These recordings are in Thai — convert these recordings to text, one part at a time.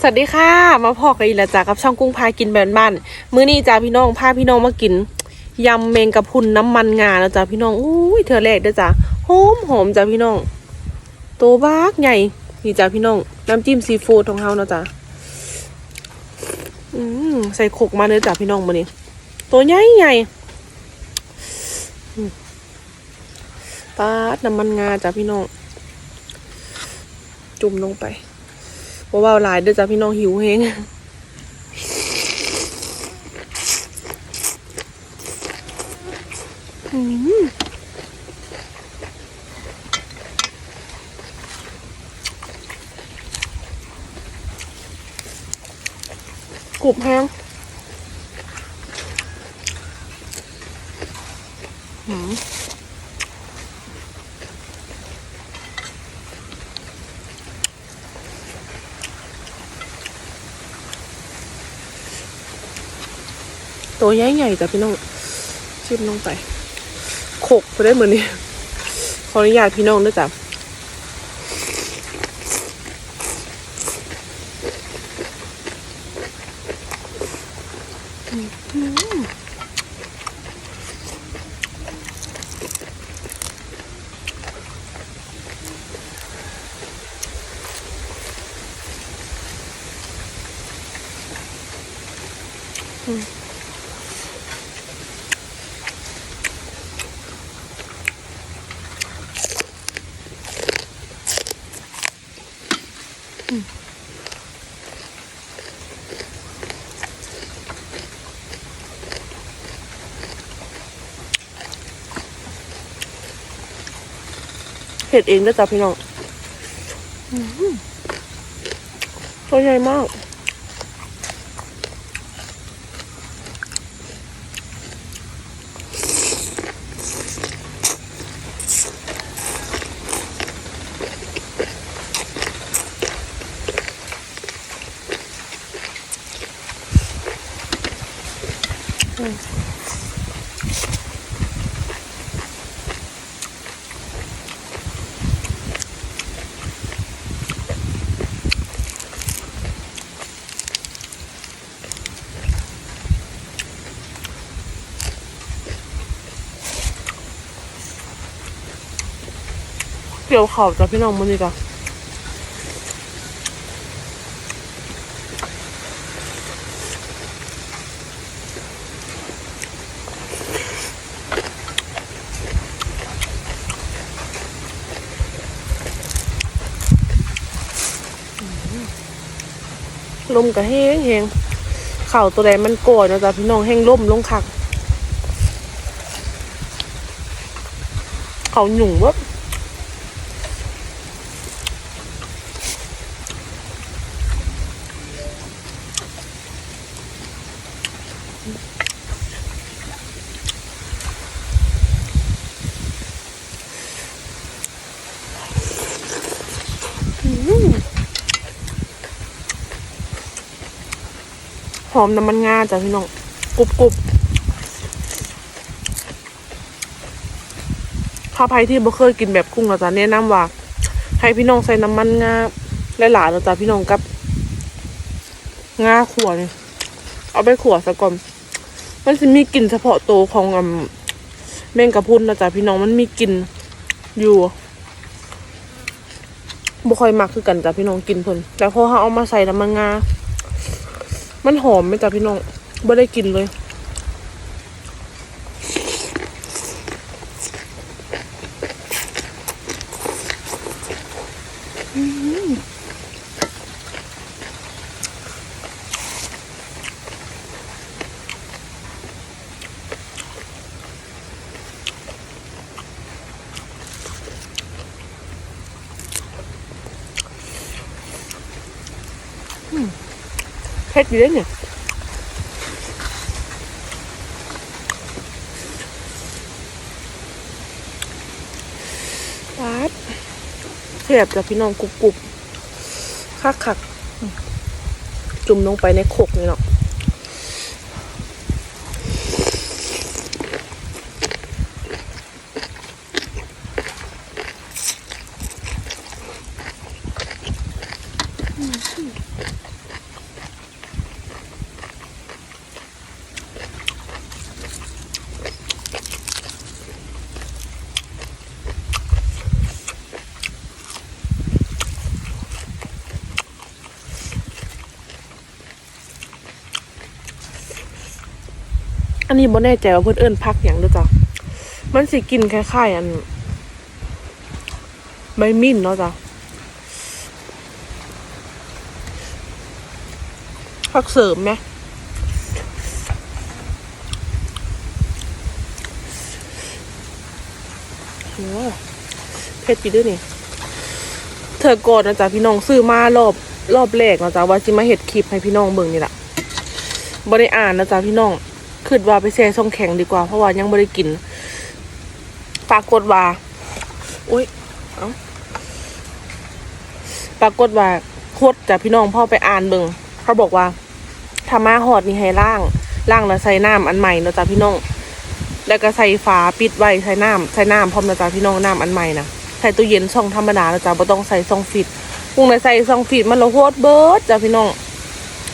สวัสดีค่ะ มาพอกันอีกแล้วจ้ากับช่องกุ้งพากินแบนบ้านมื้อนี้จ้าพี่น้องพาพี่น้องมากินยำเมงกะพุนน้ำมันงาแล้วจ้าพี่น้องอุ้ยเธอแรกเด้อจ้าหอมหอมจ้าพี่น้องโตบักใหญ่นี่จ้าพี่น้องน้ำจิ้มซีฟู้ดของเฮาเนาะจ้าอืมใส่ขกมาเลยจ้าพี่น้องมื้อนี้ตัวใหญ่ใหญ่ปาดน้ำมันงาจ้าพี่น้อง จุ่มลงไป เพราะว่าลายเด้อจ้ะพี่น้องหิวเฮงกรุบแห้งอืม ตัวใหญ่ๆจ้ะพี่น้องชิมลงไปโขกไปได้เหมือนนี้ขออนุญาตพี่น้องด้วยจ้ะ เผ็ดเองด้วยจ้ะพี่น้องอื้อหือตัวใหญ่มาก เกี่ยวเข่าจ้ะพี่น้องมันนี่จ้ะลมกระแห้งแห้งเข่าตัวใดมันโกยนะจ๊ะพี่น้องแห้งล่มลงคัก เขาหยุ่งวบ อมน้ำมันงาจ้ะพี่น้องกรุบกรุบถ้าใครที่บ่เคยกินแบบกุ้งเราจะแนะนำว่าให้พี่น้องใส่น้ำมันงาหลายๆเราจะพี่น้องกับงาขวนเอาไปขั่วซะก่อนมันจะมีกลิ่นเฉพาะตัวของอืมแมงกะพุนนะจ๊ะพี่น้องมันมีกลิ่นอยู่บ่ค่อยมักคือกันจ้ะพี่น้องกินเพิ่นแต่พอเขาเอามาใส่น้ำมันงา มันหอมไหมจ้ะพี่น้องไม่ได้กินเลย ผ็ดอยู่เลยเนี่ยปาดเสียบจากพี่น้องกรุบกรุบคักคักๆจุ่มลงไปในโขกนี่เนาะ อันนี้บ่แน่ใจว่าเพิ่นเอิ้นพักหยังเด้อจ้ะมันสิกินคล้ายๆอันใบมิ้นเนาะจ้ะพักเสริมไหมโอ้เผ็ดปีด้วยนี่ เธอก่อนนะจ๊ะพี่น้องซื้อมารอบรอบแรกนะจ๊ะว่าสิมาเห็ดคลิปให้พี่น้องเบิ่งนี่แหละบ่ได้อ่านนะจ๊ะพี่น้อง คิดว่าไปแช่ช่องแข็งดีกว่า เพราะว่ายังบ่ได้กิน ปรากฏว่าอุ้ยเอ้าปรากฏว่าโคตรจ้ะพี่น้องพ่อไปอ่านเบิงเขาบอกว่าถ้ามาหอดนี่ให้ล่างล่างแล้วใส่น้ำอันใหม่เนะจ๊ะพี่น้อง แล้วก็ใส่ฝาปิดไว้ใส่น้ำใส่น้ำพร้อมเนะจ๊ะพี่น้องน้ำอันใหม่นะใส่ตู้เย็นช่องธรรมดาแล้วจ้ะบ่ต้องใส่ช่องฟิตพุงในใส่ช่องฟิตมันละโคตรเบิร์ดจ้ะพี่น้อง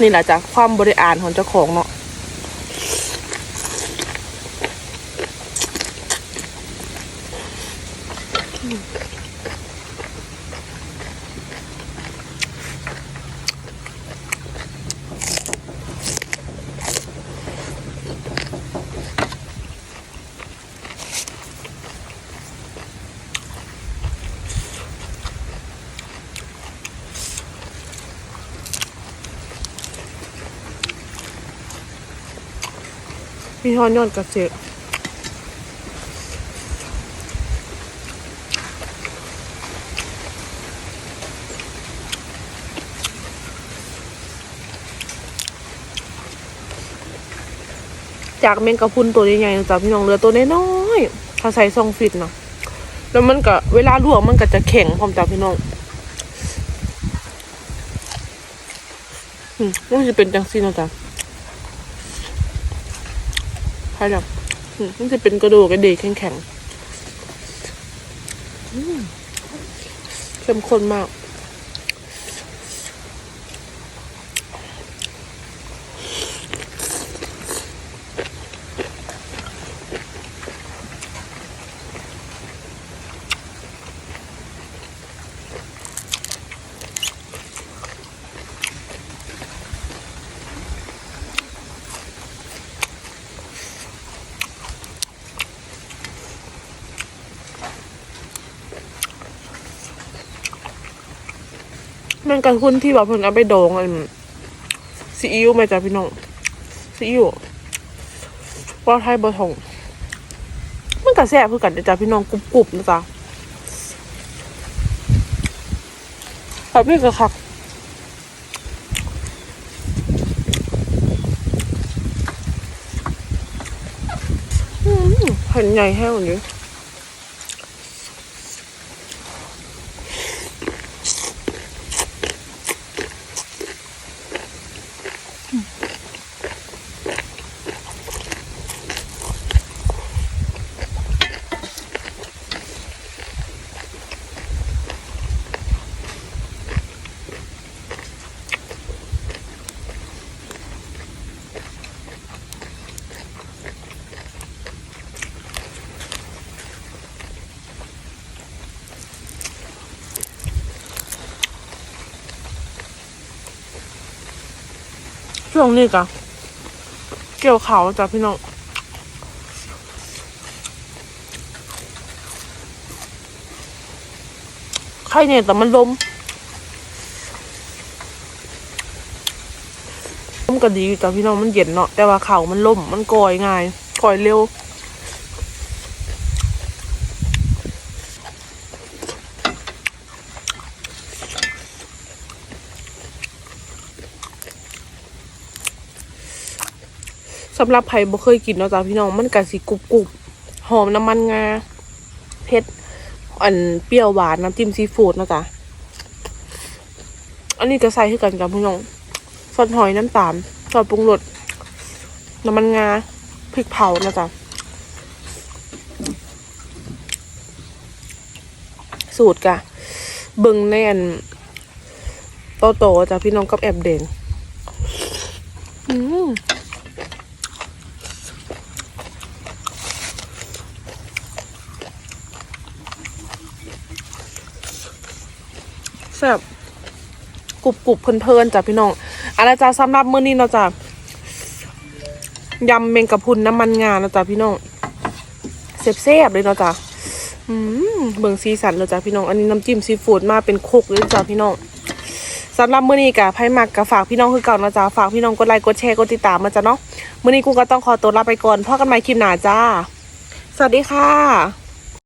นี่แหละจ้ะความบริอารของเจ้าของเนาะ มีฮอนยอดกระเซ็ จากเมงกะพรุนตัวใหญ่ๆจ้ะพี่น้องเรือตัวน้อยๆถ้าใส่ซองฟิตเนาะแล้วมันก็เวลาลวกมันก็จะแข็งพร้อมจ้ะพี่น้องอืมมันจะเป็นจังซีนะจ้ะใช่แล้วอืมมันจะเป็นกระดูกกระเดกแข็งๆเข้มข้นมาก ม่งกันคุณที่แบบเพิ่นเอาไปดองอันซีอิ๊วมาจากพี่น้องซีอิ๊วว่าไทยบะทองมันก็แซ่บคือกันจ้ะพี่น้องกรุบๆนะจ๊ะแบบนี้ก็คักอืมแผ่นใหญ่แห้งอยู่ ช่วงนี้กะเกี่ยวเขาจ้ะพี่น้องใครเนี่ยแต่มันลมลมก็ดีจ้ะพี่น้องมันเย็นเนาะแต่ว่าเขามันล่มมันกอยง่ายกอยเร็ว สำหรับใครบ่เคยกินเนาะจ้ะพี่น้องมันกะสิกรุบกรุบหอมน้ำมันงาเผ็ดอันเปรี้ยวหวานน้ำจิ้มซีฟู้ดเนาะจ้ะอันนี้ก็ใส่ให้กันกับพี่น้องซอสหอยน้ำตาลซอสปรุงรสน้ำมันงาพริกเผาเนาะจ้ะสูตรกะเบิ่งในอันโตโตจ้ะพี่น้องกับแอบเด่นอืม แซ่บกรุบกรุบเพลินๆจ้ะพี่น้องอะไรจ้ะสำหรับมื้อนี้เนาะจ้ะยำเมงกะพุนน้ำมันงานะจ๊ะพี่น้องเซฟๆเลยเนาะจ๊ะอืมเบิ่งสีสันเลยจ้ะพี่น้อง อันนี้น้ำจิ้มซีฟู้ดมาเป็นคกเลยจ้ะพี่น้องสำหรับมื้อนี้กะไพ่มักกะฝากพี่น้องคือเก่านะจ๊ะฝากพี่น้องกดไลค์กดแชร์กดติดตามมาจ้ะเนาะมื้อนี้กูก็ต้องขอตัวลาไปก่อนพบกันใหม่คลิปหน้าจ้า สวัสดีค่ะ